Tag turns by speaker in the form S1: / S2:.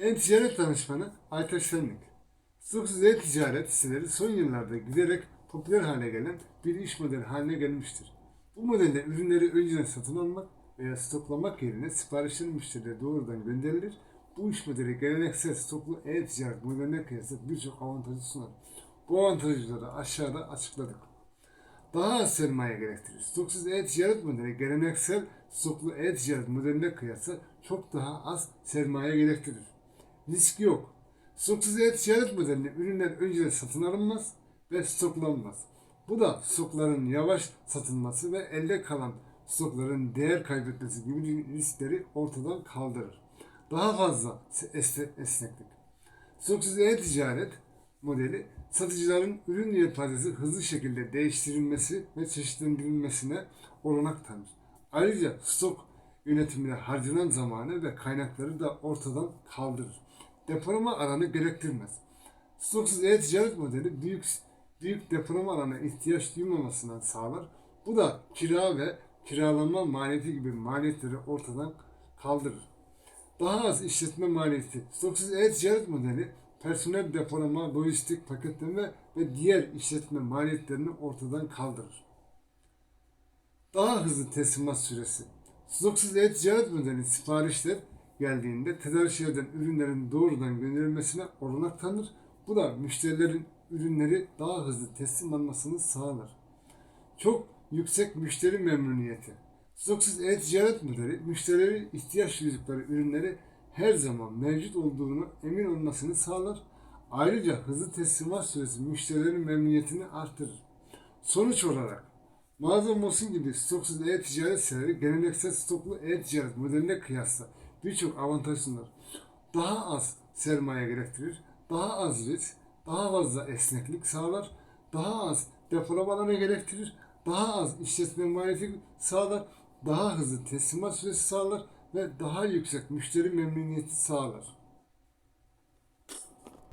S1: E-ticaret danışmanı Aytaş Senlik. Stoksuz e-ticaret siteleri son yıllarda giderek popüler hale gelen bir iş modeli haline gelmiştir. Bu modelde ürünleri önceden satın almak veya stoklamak yerine siparişlerin müşterilere doğrudan gönderilir. Bu iş modeli geleneksel stoklu e-ticaret modeline kıyasla birçok avantajı sunar. Bu avantajları aşağıda açıkladık. Daha az sermaye gerektirir. Stoksuz e-ticaret modeli geleneksel stoklu e-ticaret modeline kıyasla çok daha az sermaye gerektirir. Risk yok. Stoksuz e-ticaret modelinde ürünler önceden satın alınmaz ve stoklanmaz. Bu da stokların yavaş satılması ve elde kalan stokların değer kaybetmesi gibi riskleri ortadan kaldırır. Daha fazla esne- esneklik. Stoksuz e-ticaret modeli satıcıların ürün yelpazesi hızlı şekilde değiştirilmesi ve çeşitlendirilmesine olanak tanır. Ayrıca stok yönetimine harcanan zamanı ve kaynakları da ortadan kaldırır. Depolama alanı gerektirmez. Stoksuz e-ticaret modeli büyük büyük depolama alanına ihtiyaç duymamasından sağlar. Bu da kira ve kiralanma maliyeti gibi maliyetleri ortadan kaldırır. Daha az işletme maliyeti. Stoksuz e-ticaret modeli personel depolama, lojistik, paketleme ve diğer işletme maliyetlerini ortadan kaldırır. Daha hızlı teslimat süresi. Stoksuz e-ticaret modeli siparişler geldiğinde tedarikçilerden ürünlerin doğrudan gönderilmesine olanak tanır. Bu da müşterilerin ürünleri daha hızlı teslim almasını sağlar. Çok yüksek müşteri memnuniyeti. Stoksuz e-ticaret modeli müşterilerin ihtiyaç duydukları ürünleri her zaman mevcut olduğunu emin olmasını sağlar. Ayrıca hızlı teslimat süresi müşterilerin memnuniyetini artırır. Sonuç olarak mağaza Mosin gibi stoksuz e-ticaret siteleri geleneksel stoklu e-ticaret modeline kıyasla birçok avantaj sunar. Daha az sermaye gerektirir, daha az risk, daha fazla esneklik sağlar, daha az depolama gerektirir, daha az işletme maliyeti sağlar, daha hızlı teslimat süresi sağlar ve daha yüksek müşteri memnuniyeti sağlar.